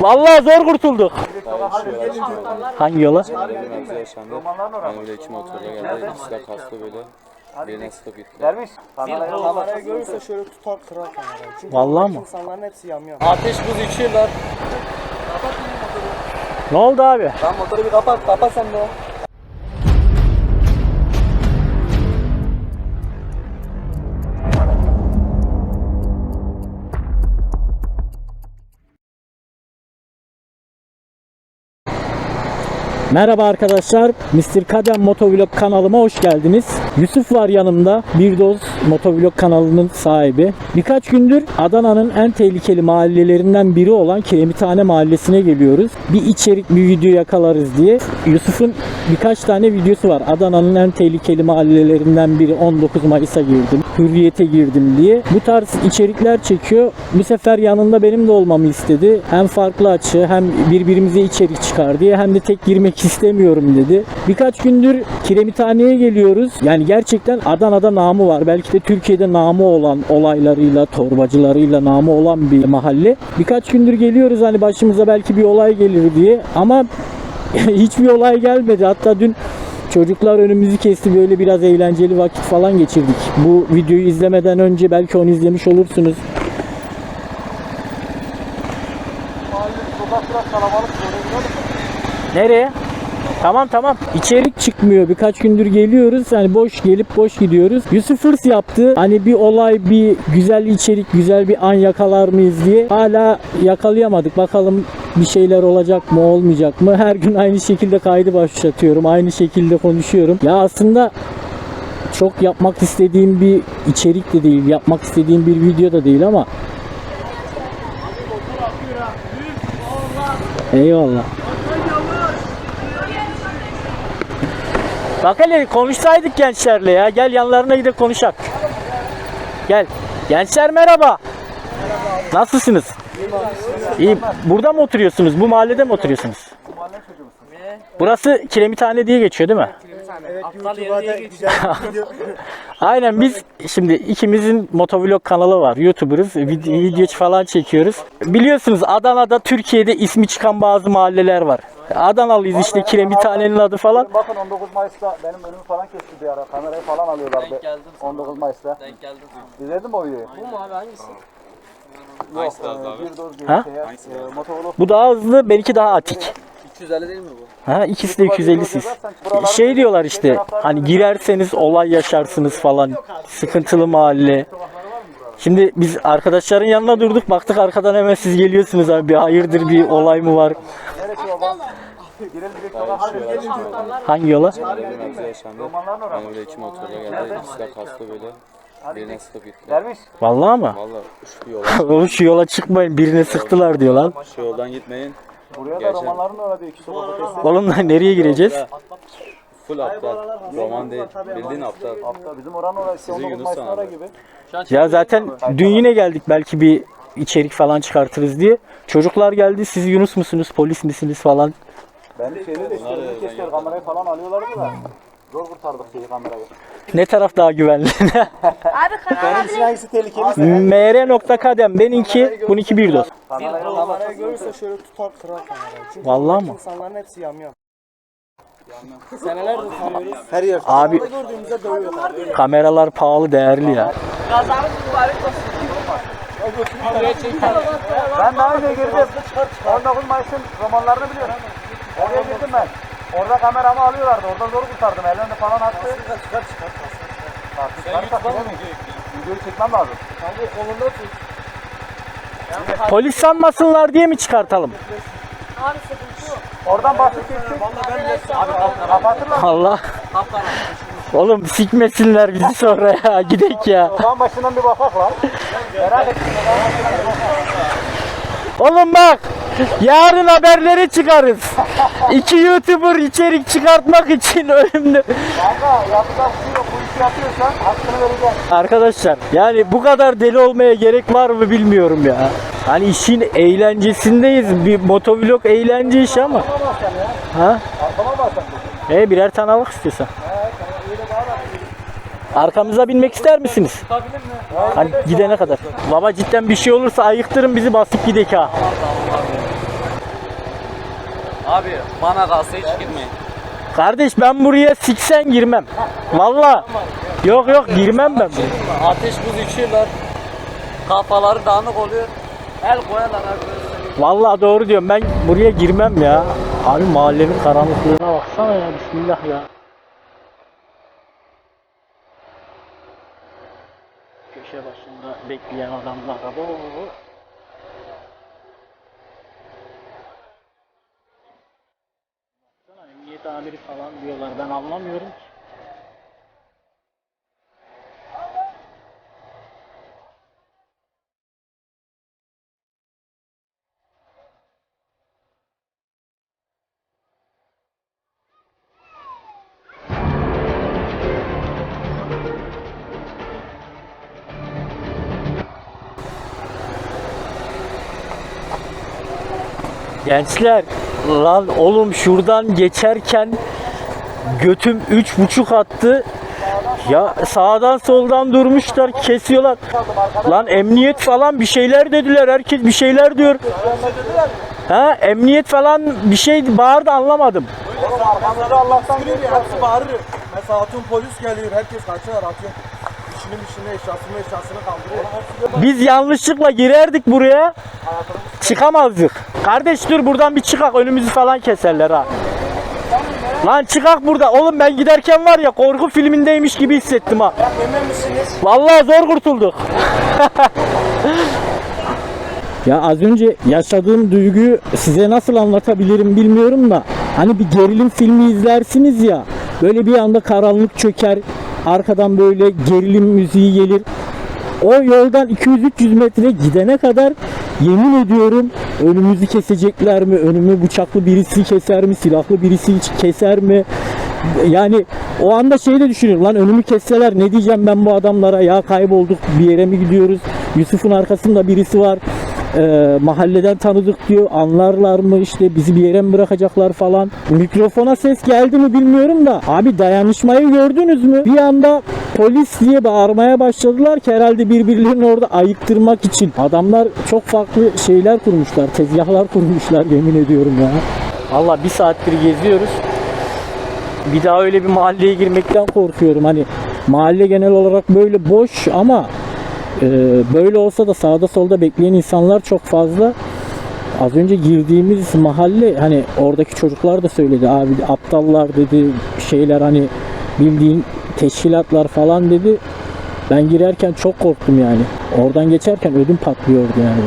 Vallahi zor kurtulduk. Hangi yola? Mevzu yaşandı. Ben öyle iki motorla geldi. İkisi de kaslı böyle. Birine sıkıp gittiler. Kamerayı görürse şöyle tutar kırar kamerayı. Çünkü Vallahi mı? insanların hepsi yanıyor. Ateş buz içiyorlar. Ne oldu abi? Lan motoru bir kapat, kapat sen de Merhaba arkadaşlar. Mr. Kadem Motovlog kanalıma hoş geldiniz. Yusuf var yanımda. Bir doz Motovlog kanalının sahibi. Birkaç gündür Adana'nın en tehlikeli mahallelerinden biri olan Kiremithane Mahallesi'ne geliyoruz. Bir içerik, bir video yakalarız diye. Yusuf'un birkaç tane videosu var. Adana'nın en tehlikeli mahallelerinden biri 19 Mayıs'a girdim. Hürriyete girdim diye. Bu tarz içerikler çekiyor. Bu sefer yanında benim de olmamı istedi. Hem farklı açı hem birbirimize içerik çıkar diye hem de tek girmek istemiyorum dedi. Birkaç gündür Kiremithane'ye geliyoruz. Yani gerçekten Adana'da namı var. Belki de Türkiye'de namı olan olaylarıyla, torbacılarıyla namı olan bir mahalle. Birkaç gündür geliyoruz hani başımıza belki bir olay gelir diye ama hiçbir olay gelmedi. Hatta dün Çocuklar önümüzü kesti böyle biraz eğlenceli vakit falan geçirdik. Bu videoyu izlemeden önce belki onu izlemiş olursunuz. Nereye? Tamam tamam. İçerik çıkmıyor. Birkaç gündür geliyoruz. Hani boş gelip boş gidiyoruz. Yusuf hırs yaptı. Hani bir olay, bir güzel içerik, güzel bir an yakalar mıyız diye. Hala yakalayamadık. Bakalım bir şeyler olacak mı, olmayacak mı? Her gün aynı şekilde kaydı başlatıyorum. Aynı şekilde konuşuyorum. Ya aslında çok yapmak istediğim bir içerik de değil. Yapmak istediğim bir video da değil ama Eyvallah. Bak hele konuşsaydık gençlerle ya. Gel yanlarına gidip konuşak. Gel. Gençler merhaba. Nasılsınız? İyi. Burada mı oturuyorsunuz? Bu mahallede mi oturuyorsunuz? Burası Kiremithane diye geçiyor değil mi? YouTube'a da güzel video. Aynen biz şimdi ikimizin motovlog kanalı var. YouTuber'ız. Video, video falan çekiyoruz. Biliyorsunuz Adana'da Türkiye'de ismi çıkan bazı mahalleler var. Adanalıyız işte Kiremithane'nin adı falan. Bakın 19 Mayıs'ta benim önümü falan kesti bir ara. Kamerayı falan alıyorlardı. Denk geldim sana. 19 Mayıs'ta. Denk geldim. İzledin mi o videoyu? Bu mu abi hangisi? Yok. E, bir doz bir Ha? şeye, e, motovlog. Bu daha hızlı, benimki daha atik. 350 değil mi bu? Ha ikisi de 250 sis. Şey diyorlar işte hani girerseniz olay yaşarsınız falan. Sıkıntılı mahalle. Şimdi biz arkadaşların yanına durduk baktık arkadan hemen siz geliyorsunuz abi bir hayırdır bir olay mı var? Hangi yola? Geldi. İkisi böyle. Birine sıkıp gittiler. Derviş. Vallahi mı? Valla şu yola, şu yola çıkmayın birine sıktılar diyor lan. şu yoldan gitmeyin. Buraya da Gerçekten. romanların uğradığı iki sokak ötesi. Oğlum lan nereye gireceğiz? Full aptal. Roman değil. Bildiğin aptal. Hafta bizim oranın orası 19 Yunus Mayıs'ın gibi. Ya zaten dün yine geldik belki bir içerik falan çıkartırız diye. Çocuklar geldi siz Yunus musunuz polis misiniz falan. Ben de şeyde de işte önümü kestiler. Kamerayı falan alıyorlardı da. Zor kurtardık şeyi kamerayı. Ne taraf daha güvenli? Abi kanal Hangisi hangisi tehlikeli? mr.kadem benimki bununki bir doz. Kamerayı Kamerayı görürse şöyle tutar kırar kamerayı. Çünkü Vallahi mı? insanların hepsi yanıyor. Senelerdir tanıyoruz. Her yer. Abi Gördüğümüzde dövüyorlar. kameralar pahalı değerli ya. Ben daha önce girdim. 19 Mayıs'ın romanlarını biliyorum. Oraya girdim ben. Orada kameramı alıyorlardı. Orada zor kurtardım. Ellerini falan attı. Çıkar çıkar çıkar. Çıkar çıkar. Videoyu çekmem lazım. Polis sanmasınlar diye mi çıkartalım? Abi sıkıntı yok. Oradan basıp geçtik. Abi kapatırlar. Allah. Oğlum sikmesinler bizi sonra ya. Gidek ya. Oradan başından bir bakak lan. Merak ettim. Oğlum bak. Yarın haberleri çıkarız. İki YouTuber içerik çıkartmak için ölümlü. Kanka yapacak bir şey yok. Bu işi yapıyorsan hakkını vereceğim. Arkadaşlar yani bu kadar deli olmaya gerek var mı bilmiyorum ya. Hani işin eğlencesindeyiz. Bir motovlog eğlence işi ama. Ha? Arkama bak sen. E birer tane alak istiyorsan. Arkamıza binmek ister misiniz? Hani gidene kadar. Baba cidden bir şey olursa ayıktırın bizi basıp gidek ha. Abi bana kalsa hiç girmeyin. Kardeş ben buraya siksen girmem. Valla. Yok yok girmem ben. buraya. Ateş buz içiyorlar. Kafaları dağınık oluyor. El koyarlar abi. Vallahi doğru diyorum ben buraya girmem ya. Abi mahallenin karanlıklığına baksana ya bismillah ya. Köşe başında bekleyen adamlar araba. Baksana emniyet amiri falan diyorlar ben anlamıyorum ki. Gençler lan oğlum şuradan geçerken götüm üç buçuk attı. Ya sağdan soldan durmuşlar kesiyorlar. Lan emniyet falan bir şeyler dediler. Herkes bir şeyler diyor. Ha emniyet falan bir şey bağırdı anlamadım. Arkamızda Allah'tan bağırır. Mesela tüm polis geliyor. Herkes kaçıyor atıyor. İşini işini eşyasını eşyasını kaldırıyor. Biz yanlışlıkla girerdik buraya. Çıkamazdık. Kardeş dur buradan bir çıkak önümüzü falan keserler ha. Lan çıkak burada. Oğlum ben giderken var ya korku filmindeymiş gibi hissettim ha. Vallahi zor kurtulduk. ya az önce yaşadığım duyguyu size nasıl anlatabilirim bilmiyorum da hani bir gerilim filmi izlersiniz ya böyle bir anda karanlık çöker arkadan böyle gerilim müziği gelir o yoldan 200-300 metre gidene kadar yemin ediyorum önümüzü kesecekler mi? Önümü bıçaklı birisi keser mi? Silahlı birisi keser mi? Yani o anda şey de düşünüyorum lan önümü kesseler ne diyeceğim ben bu adamlara ya kaybolduk bir yere mi gidiyoruz? Yusuf'un arkasında birisi var. Ee, mahalleden tanıdık diyor anlarlar mı işte bizi bir yere mi bırakacaklar falan. Mikrofona ses geldi mi bilmiyorum da. Abi dayanışmayı gördünüz mü? Bir anda polis diye bağırmaya başladılar ki herhalde birbirlerini orada ayıktırmak için. Adamlar çok farklı şeyler kurmuşlar tezgahlar kurmuşlar yemin ediyorum ya. Allah bir saattir geziyoruz. Bir daha öyle bir mahalleye girmekten korkuyorum. Hani mahalle genel olarak böyle boş ama ee, böyle olsa da sağda solda bekleyen insanlar çok fazla. Az önce girdiğimiz mahalle hani oradaki çocuklar da söyledi abi aptallar dedi şeyler hani bildiğin teşkilatlar falan dedi. Ben girerken çok korktum yani. Oradan geçerken ödüm patlıyordu yani.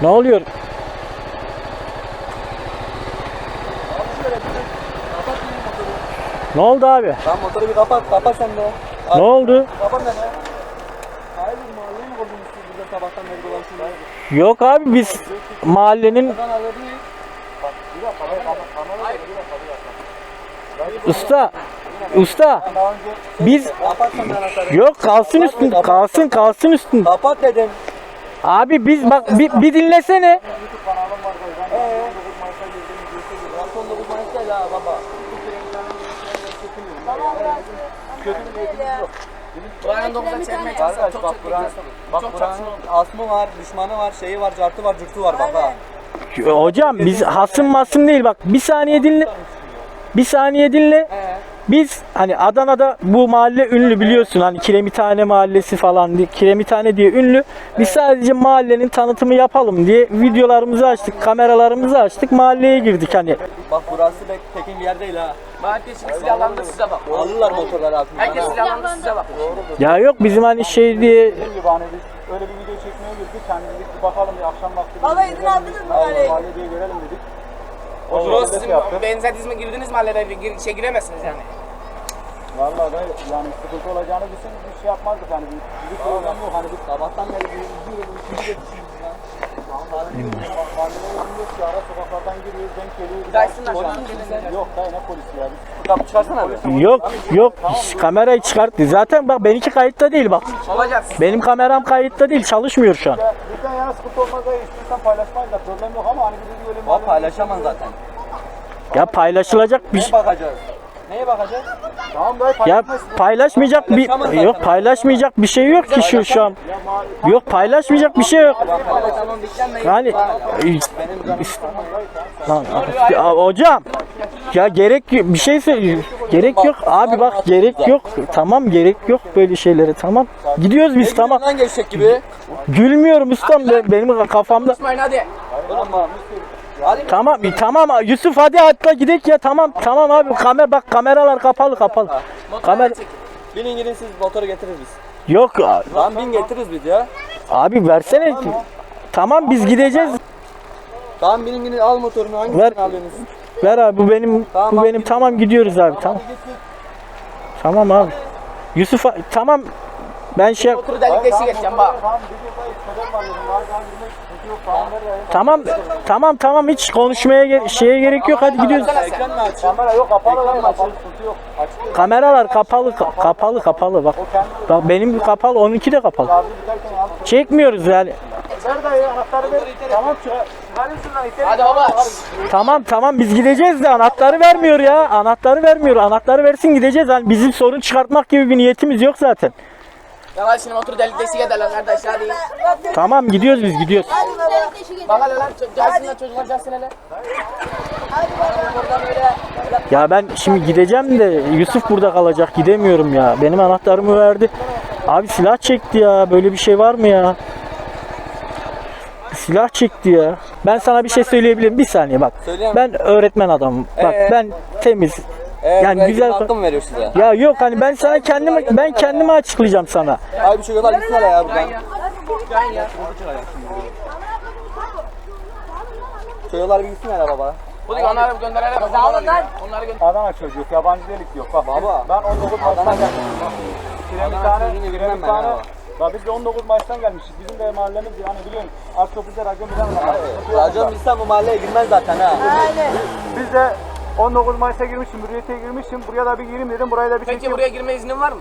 Ne oluyor? Ne oldu abi? Lan motoru bir kapat. Kapat sen de. Ne oldu? Kapat sen de. Hayır mahalleye mi koydunuz siz burada sabahtan beri dolaşıyorsunuz? Yok abi biz mahallenin usta usta biz yok kalsın üstün kalsın kalsın üstün. Kapat dedim. Abi biz bak bir, bir dinlesene. Son 9 Mayıs değil ha baba. Buranın dokuza çekmeye Arkadaş bak buranın, bak buranın asmı var, düşmanı var, şeyi var, cartı var, cırtı var bak ha. Hocam biz hasım masım değil bak bir saniye dinle. Bir saniye dinle. Biz hani Adana'da bu mahalle ünlü biliyorsun hani Kiremithane mahallesi falan diye Kiremithane diye ünlü. Biz sadece mahallenin tanıtımı yapalım diye videolarımızı açtık, kameralarımızı açtık, mahalleye girdik hani. Bak burası pek tekin bir yer değil ha. Herkes şimdi silahlandı size bak. Alırlar motorları altından. Herkes silahlandı size bak. Ya yok bizim hani şey diye hani öyle bir video çekmeye girdik. Hani bir bakalım bir akşam vakti. Baba izin aldınız mı Mahalle- bari? Mahalle diye görelim dedik. O şekilde sizin şey benzediniz mi girdiniz mahallede bir gir, şey giremezsiniz yani. Vallahi da yani sıkıntı olacağını bilsek bir şey yapmazdık hani bir, bir problem yok hani biz Sabahtan beri bir izliyorum, üçüncü de düşünüyoruz ya. mahallelere gidiyoruz ki ara sokaklardan giriyoruz denk geliyoruz. Daysınlar şu Polis- an gelin. Yok dayı ne polisi ya. Kapı çıkarsana abi. yok yok kamerayı çıkarttı. Zaten bak benimki kayıtta değil bak. Olacak. Benim kameram kayıtta değil çalışmıyor şu an. Ya bizden yana sıkıntı olmaz dayı istiyorsan paylaşmayız da problem yok ama hani bir de öyle Bak paylaşamam zaten. Ya paylaşılacak bir Ne şey. bakacağız? Neye bakacağız? Tamam dayı Ya paylaşmayacak bir yok paylaşmayacak bir şey yok ki şu şu an. Yok paylaşmayacak bir şey yok. Tamam diklenmeyin. Yani Lan, ya hocam ya gerek bir şey söyle gerek yok abi bak gerek yok tamam gerek yok böyle şeylere tamam gidiyoruz biz tamam Lan gibi. gülmüyorum ustam be- benim kafamda İsmail hadi. tamam tamam. Yusuf hadi atla gidelim ya. Tamam tamam abi. Kamera bak kameralar kapalı kapalı. Kamera Binin gidin siz motoru getiririz biz. yok. Lan bin getiririz biz ya. abi versene. Tamam biz gideceğiz. Tamam binin gidin al motorunu. Hangisini Ver. alıyorsunuz? Ver abi bu benim bu benim. Tamam gidiyoruz abi. Tamam. Tamam. abi. Yusuf tamam ben şey Otur delik deşik geçeceğim bak. tamam tamam tamam hiç konuşmaya ge- şeye gerek yok hadi gidiyoruz. Ekran mı açıyor? kamera yok kapalı lan kapalı sıkıntı yok. Açık Kameralar kapalı ka- kapalı kapalı bak. Bak benim kapalı onunki de kapalı. Çekmiyoruz yani. anahtarı ver. Tamam itelim. Hadi baba. Tamam tamam biz gideceğiz de anahtarı vermiyor ya. Anahtarı vermiyor. Anahtarı versin gideceğiz. Yani bizim sorun çıkartmak gibi bir niyetimiz yok zaten. Yavaş şimdi otur delik deşik edelim kardeş hadi. Tamam gidiyoruz biz gidiyoruz. Bak hele lan gelsin lan çocuklar gelsin hele. Ya ben şimdi gideceğim de Yusuf burada kalacak. Gidemiyorum ya. Benim anahtarımı verdi. Abi silah çekti ya. Böyle bir şey var mı ya? Silah çekti ya. Ben sana bir şey söyleyebilirim. Bir saniye bak. Ben öğretmen adamım. Bak Ee? ben temiz. Ee, Yani güzel- hakkı mı veriyor size? Ya yok hani ben sana kendimi ben kendimi açıklayacağım sana. Abi şu yollar gitsin hele ya buradan. Şu yollar bir gitsin hele baba. Bu onları gönderelim. Onları lan. Onları gönder. Adana çocuk yabancı delik yok. Bak Baba. ben 19 maçtan gelmişim. Bak. Adana Kiremithane, çocuğunu bilmem ben Kiremithane. ya. Bak biz de 19 maçtan gelmişiz. Bizim de mahallemiz yani biliyorsun. Artopuzda racon bilen var. Racon bilsem bu mahalleye girmez zaten ha. Biz de 19 Mayıs'a girmişim, Hürriyet'e girmişim. Buraya da bir gireyim dedim. Buraya da bir Peki çekeyim. buraya girme iznin var mı?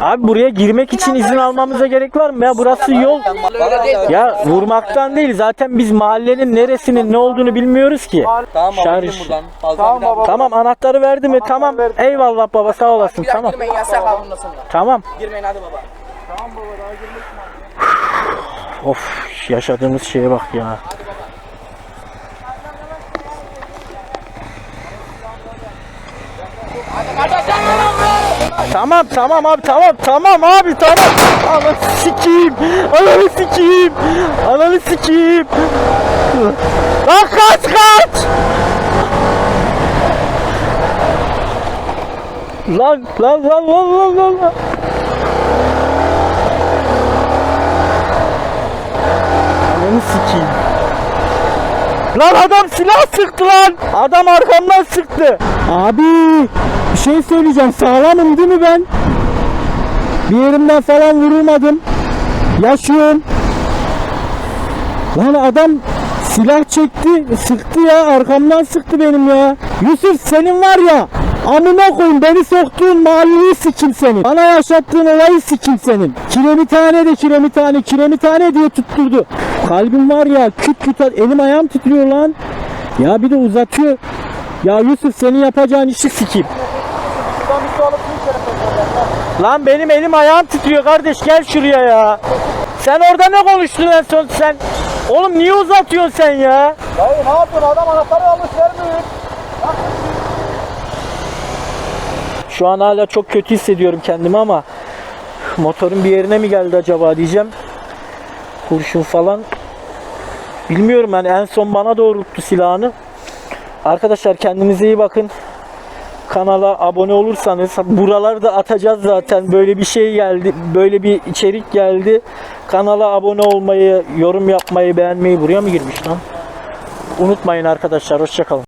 Abi buraya girmek için izin almamıza gerek var mı ya? Burası yol. Öyle değil. Ya vurmaktan değil. Zaten biz mahallenin neresinin ne olduğunu bilmiyoruz ki. Tamam baba Şarj. gidin buradan. Fazla Tamam bir daha- baba. Tamam anahtarı verdi mi? Tamam. Eyvallah baba sağ olasın. Bir daha Tamam. girmeyin yasak abi bundan sonra. Tamam. Girmeyin hadi baba. Of yaşadığımız şeye bak ya. Tamam tamam abi tamam tamam abi tamam. Ananı sikeyim. Ananı sikeyim. Ananı sikeyim. Lan kaç kaç. Lan lan lan lan lan lan. lan. Ananı sikeyim. Lan adam silah sıktı lan. Adam arkamdan sıktı. Abi şey söyleyeceğim. Sağlamım değil mi ben? Bir yerimden falan vurulmadım. Yaşıyorum. Lan adam silah çekti, sıktı ya. Arkamdan sıktı benim ya. Yusuf senin var ya. Amına koyun beni soktuğun mahalleyi sikim senin. Bana yaşattığın olayı sikim senin. Kiremitane de kiremitane, kiremitane diye tutturdu. Kalbim var ya küt küt elim ayağım titriyor lan. Ya bir de uzatıyor. Ya Yusuf senin yapacağın işi sikeyim. Lan benim elim ayağım titriyor kardeş gel şuraya ya. Sen orada ne konuştun en son sen? Oğlum niye uzatıyorsun sen ya? Dayı ne yapıyorsun? Adam anahtarı almış vermiyor. Şu an hala çok kötü hissediyorum kendimi ama motorun bir yerine mi geldi acaba diyeceğim. Kurşun falan. Bilmiyorum yani en son bana doğrulttu silahını. Arkadaşlar kendinize iyi bakın. Kanala abone olursanız buraları da atacağız zaten. Böyle bir şey geldi. Böyle bir içerik geldi. Kanala abone olmayı, yorum yapmayı, beğenmeyi buraya mı girmiş lan? Unutmayın arkadaşlar. Hoşçakalın.